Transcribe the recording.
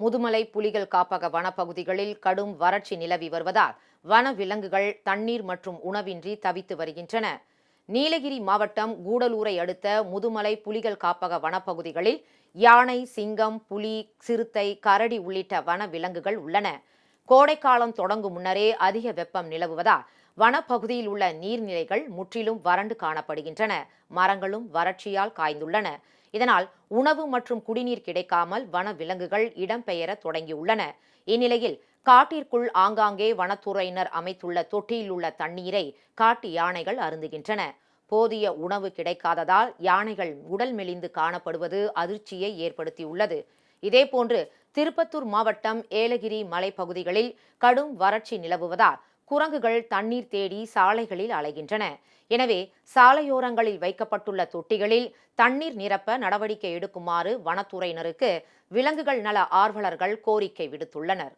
முதுமலை புலிகள் காப்பக வனப்பகுதிகளில் கடும் வறட்சி நிலவி வருவதால் வனவிலங்குகள் தண்ணீர் மற்றும் உணவின்றி தவித்து வருகின்றன. நீலகிரி மாவட்டம் கூடலூரை அடுத்த முதுமலை புலிகள் காப்பக வனப்பகுதிகளில் யானை சிங்கம் புலி சிறுத்தை கரடி உள்ளிட்ட வன விலங்குகள் உள்ளன. கோடைக்காலம் தொடங்கும் முன்னரே அதிக வெப்பம் நிலவுவதால் வனப்பகுதியில் உள்ள நீர்நிலைகள் முற்றிலும் வறண்டு காணப்படுகின்றன. மரங்களும் வறட்சியால் காய்ந்துள்ளன. இதனால் உணவு மற்றும் குடிநீர் கிடைக்காமல் வன விலங்குகள் இடம்பெயர தொடங்கியுள்ளன. இந்நிலையில் காட்டிற்குள் ஆங்காங்கே வனத்துறையினர் அமைத்துள்ள தொட்டியில் உள்ள தண்ணீரை காட்டு யானைகள் அருந்துகின்றன. போதிய உணவு கிடைக்காததால் யானைகள் உடல் மெலிந்து காணப்படுவது அதிர்ச்சியை ஏற்படுத்தியுள்ளது. இதேபோன்று திருப்பத்தூர் மாவட்டம் ஏலகிரி மலைப்பகுதிகளில் கடும் வறட்சி நிலவுவதால் குரங்குகள் தண்ணீர் தேடி சாலைகளில் அலைகின்றன. எனவே சாலையோரங்களில் வைக்கப்பட்டுள்ள தொட்டிகளில் தண்ணீர் நிரப்ப நடவடிக்கை எடுக்குமாறு வனத்துறையினருக்கு விலங்குகள் நல ஆர்வலர்கள் கோரிக்கை விடுத்துள்ளனர்.